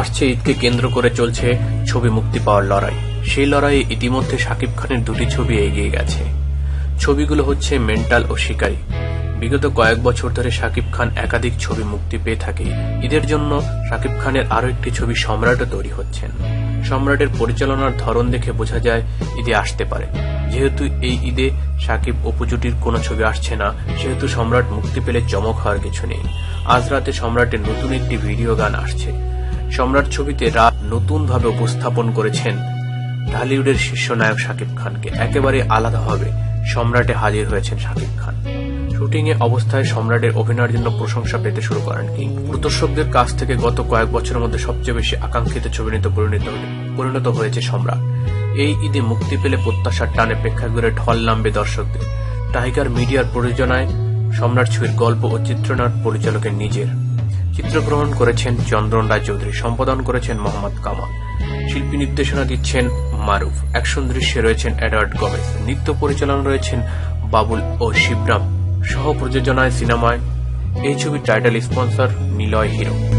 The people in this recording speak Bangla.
আসছে ঈদকে কেন্দ্র করে চলছে ছবি মুক্তি পাওয়ার লড়াই। সেই লড়াইয়ে ইতিমধ্যে শাকিব খানের দুটি ছবি এগিয়ে গেছে। ছবিগুলো হচ্ছে মেন্টাল ও শিকারী। বিগত কয়েক বছর ধরে শাকিব খান একাধিক ছবি মুক্তি পেয়ে থাকে। ঈদের জন্য শাকিব খানের আরও একটি ছবি সম্রাটও তৈরি হচ্ছেন। সম্রাটের পরিচালনার ধরন দেখে বোঝা যায় ঈদে আসতে পারে। যেহেতু এই ঈদে শাকিব অপু জুটির কোনো ছবি আসছে না, সেহেতু সম্রাট মুক্তি পেলে চমক হওয়ার কিছু নেই। আজ রাতে সম্রাটের নতুন একটি ভিডিও গান আসছে। সম্রাট ছবিতে রাত নতুনভাবে উপস্থাপন করেছেন ঢালিউডের শীর্ষ নায়ক শাকিব খানকে। একেবারে আলাদাভাবে সম্রাটে হাজির হয়েছেন শাকিব খান। শুটিং এ অবস্থায় সম্রাটের অভিনয়ের জন্য প্রশংসা পেতে শুরু করেন কিং। দর্শকদের কাছ থেকে গত কয়েক বছরের মধ্যে সবচেয়ে বেশি আকাঙ্ক্ষিত ছবিতে পরিণত পরিণত হয়েছে সম্রাট। এই ঈদে মুক্তি পেলে প্রত্যাশার টানে প্রেক্ষাগৃহে ঢল নামবে দর্শকদের। টাইগার মিডিয়ার প্রযোজনায় সম্রাট ছবির গল্প ও চিত্রনাট পরিচালকের নিজের। চিত্রগ্রহণ করেছেন চন্দ্রন রায় চৌধুরী সম্পাদন করেছেন মোহাম্মদ কামাল। শিল্পী নির্দেশনা দিচ্ছেন মারুফ। অ্যাকশন দৃশ্যে রয়েছেন এডওয়ার্ড গমেজ নৃত্য পরিচালনা রয়েছেন বাবুল ও শিবরাম। সহ প্রযোজনায় সিনেমায় এই ছবির টাইটেল স্পন্সর নিলয় হিরো।